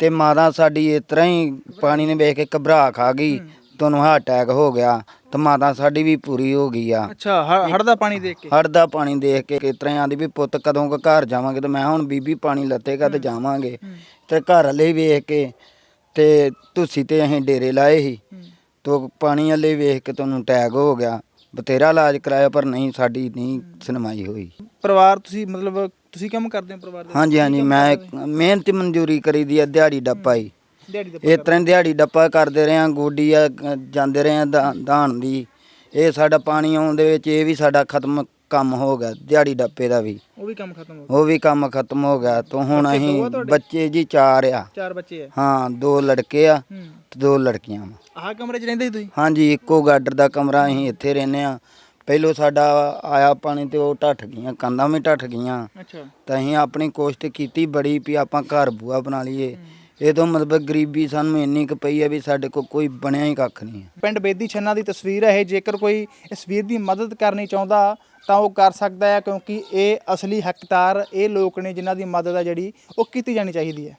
ਤੇ ਮਾਤਾ ਸਾਡੀ ਇਸ ਤਰ੍ਹਾਂ ਹੀ ਪਾਣੀ ਨੇ ਵੇਖ ਕੇ ਘਬਰਾ ਖਾ ਗਈ ਤੁਹਾਨੂੰ ਹਾਰਟ ਅਟੈਕ ਹੋ ਗਿਆ ਤੇ ਮਾਤਾ ਸਾਡੀ ਵੀ ਪੂਰੀ ਹੋ ਗਈ ਆ। ਅੱਛਾ ਹੜ ਦਾ ਪਾਣੀ ਦੇਖ ਕੇ? ਹੜ ਦਾ ਪਾਣੀ ਦੇਖ ਕੇ ਇਸ ਤਰ੍ਹਾਂ ਆਂਦੀ ਵੀ ਪੁੱਤ ਕਦੋਂ ਕੁ ਘਰ ਜਾਵਾਂਗੇ ਤੇ ਮੈਂ ਹੁਣ ਬੀਬੀ ਪਾਣੀ ਲੱਤੇਗਾ ਤੇ ਜਾਵਾਂਗੇ। ਤੇ ਘਰ ਵਾਲੇ ਵੇਖ ਕੇ ਤੇ ਤੁਸੀਂ ਤੇ ਅਸੀਂ ਡੇਰੇ ਲਾਏ ਸੀ ਤੋ ਪਾਣੀ ਵਾਲੇ ਵੇਖ ਕੇ ਤੁਹਾਨੂੰ ਅਟੈਕ ਹੋ ਗਿਆ। ਬਤੇਰਾ ਇਲਾਜ ਕਰਾਇਆ ਪਰ ਨਹੀਂ ਸਾਡੀ ਨਹੀਂ ਸੁਣਵਾਈ ਹੋਈ। ਪਰਿਵਾਰ ਤੁਸੀਂ ਮਤਲਬ ਤੁਸੀਂ ਕੰਮ ਕਰਦੇ ਹੋ ਪਰਿਵਾਰ ਦੇ ਹਾਂਜੀ ਹਾਂਜੀ ਮੈਂ ਇੱਕ ਮਿਹਨਤ ਮਨਜ਼ੂਰੀ ਕਰੀ ਦੀ ਆ ਦਿਹਾੜੀ ਡੱਪਾ ਦਿਹਾੜੀ ਦਾ ਇਸ ਤਰ੍ਹਾਂ ਦਿਹਾੜੀ ਡੱਪਾ ਕਰਦੇ ਰਹੇ ਆ ਗੋਡੀ ਆ ਜਾਂਦੇ ਰਹੇ ਆ ਦਾਣ ਦੀ। ਇਹ ਸਾਡਾ ਪਾਣੀ ਆਉਣ ਦੇ ਵਿੱਚ ਇਹ ਵੀ ਸਾਡਾ ਖਤਮ ਕੰਮ ਹੋ ਗਿਆ ਦਿਹਾੜੀ ਡੱਪੇ ਦਾ ਵੀ। ਉਹ ਵੀ ਕੰਮ ਖਤਮ ਹੋ ਗਿਆ? ਉਹ ਵੀ ਕੰਮ ਖਤਮ ਹੋ ਗਿਆ। ਤੋਂ ਹੁਣ ਬੱਚੇ ਦੋ ਆ ਅਸੀਂ ਤੁਹਾਡੇ? ਬੱਚੇ ਜੀ ਚਾਰ ਆ। ਚਾਰ ਬੱਚੇ ਆ। ਹਾਂ ਦੋ ਲੜਕੇ ਆ ਹੂੰ। ਤੇ ਦੋ ਲੜਕੀਆਂ ਵਾ। ਆਹ ਕਮਰੇ 'ਚ ਰਹਿੰਦੇ ਸੀ ਤੁਸੀਂ? ਹਾਂਜੀ ਇੱਕੋ ਗਾਡਰ ਦਾ ਕਮਰਾ ਅਸੀਂ ਇੱਥੇ ਰਹਿੰਦੇ ਆ ਪਹਿਲੋਂ ਸਾਡਾ ਆਇਆ ਪਾਣੀ ਤੇ ਉਹ ਢੱਠ ਗਈਆਂ ਕੰਧਾਂ ਵੀ ਢੱਠ ਗਈਆਂ। ਅੱਛਾ। ਤਾਂ ਅਸੀਂ ਆਪਣੀ ਕੋਸ਼ਿਸ਼ ਕੀਤੀ ਬੜੀ ਵੀ ਆਪਾਂ ਘਰ ਬੂਆ ਬਣਾ ਲਈਏ। ਇਹ ਤੋਂ ਮਤਲਬ ਗਰੀਬੀ ਸਾਨੂੰ ਇੰਨੀ ਕੁ ਪਈ ਹੈ ਵੀ ਸਾਡੇ ਕੋਲ ਕੋਈ ਬਣਿਆ ਹੀ ਕੱਖ ਨਹੀਂ ਹੈ ਪਿੰਡ ਬੇਦੀ ਛੰਨਾ ਦੀ ਤਸਵੀਰ ਹੈ ਇਹ ਜੇਕਰ ਕੋਈ ਇਸ ਵੀਰ ਦੀ ਮਦਦ ਕਰਨੀ ਚਾਹੁੰਦਾ ਤਾਂ ਉਹ ਕਰ ਸਕਦਾ ਹੈ ਕਿਉਂਕਿ ਇਹ ਅਸਲੀ ਹੱਕਦਾਰ ਇਹ ਲੋਕ ਨੇ ਜਿਨ੍ਹਾਂ ਦੀ ਮਦਦ ਹੈ ਜਿਹੜੀ ਉਹ ਕੀਤੀ ਜਾਣੀ ਚਾਹੀਦੀ ਹੈ।